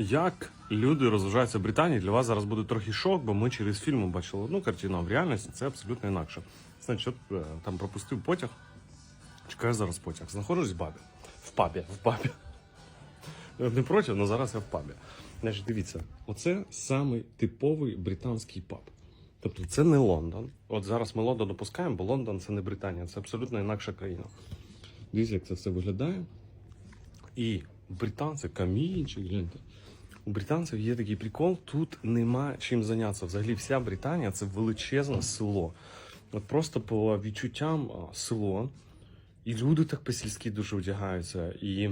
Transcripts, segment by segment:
Як люди розважаються в Британії, для вас зараз буде трохи шок, бо ми через фільм бачили одну картину, а в реальності це абсолютно інакше. Значить, от, е, там пропустив потяг. Чекаю зараз потяг. Знаходжусь в бабі. В пабі. В пабі. Не проти, але зараз я в пабі. Значить, дивіться, оце самий типовий британський паб. Тобто це не Лондон. От зараз ми Лондон допускаємо, бо Лондон це не Британія, це абсолютно інакша країна. Дивіться, як це все виглядає. І британці, камінчик, гляньте. У британців є такий прикол, тут нема чим зайнятися. Взагалі вся Британія це величезне село. От просто по відчуттям село. І люди так по-сільськи дуже одягаються. І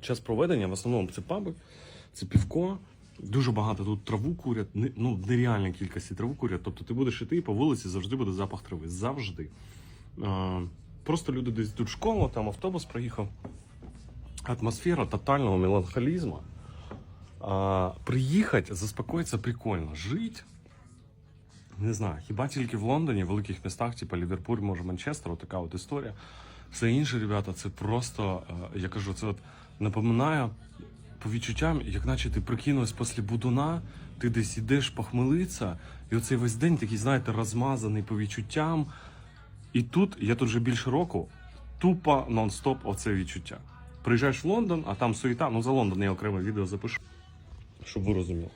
час проведення в основному це паби, це півко. Дуже багато тут траву курять, ну, в нереальній кількості траву курять. Тобто ти будеш іти по вулиці завжди буде запах трави. Завжди. Просто люди десь в школу, там автобус проїхав. Атмосфера тотального меланхолізму. А, приїхати, заспокоїтися прикольно. Жить. Не знаю, хіба тільки в Лондоні, в великих містах, типу Ліверпуль, може Манчестер, така от історія. Все інше, ребята, це просто, е, я кажу, це от напоминає по відчуттям, як наче ти прикинувся після будуна, ти десь ідеш похмелиться, і оцей весь день такий, знаєте, розмазаний по відчуттям. І тут, я тут вже більше року, тупо нон-стоп оце відчуття. Приїжджаєш в Лондон, а там суєта, ну за Лондон я окреме відео запишу, щоб ви розуміли.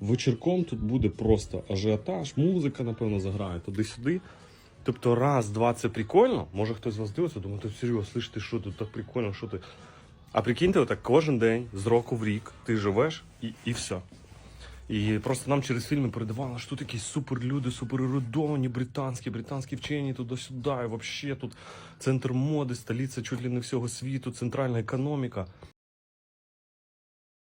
Вечірком тут буде просто ажіотаж, музика, напевно, заграє туди-сюди. Тобто, раз, два, це прикольно. Може хтось з вас дивиться, думає, ти серйозно, слышите, що тут так прикольно, що ти. А прикиньте, отак кожен день, з року в рік, ти живеш і, і все. І просто нам через фільми передавали, що тут якісь суперлюди, суперерудовані, британські, британські вчені туди-сюди. І взагалі тут центр моди, столиця чуть ли не всього світу, центральна економіка.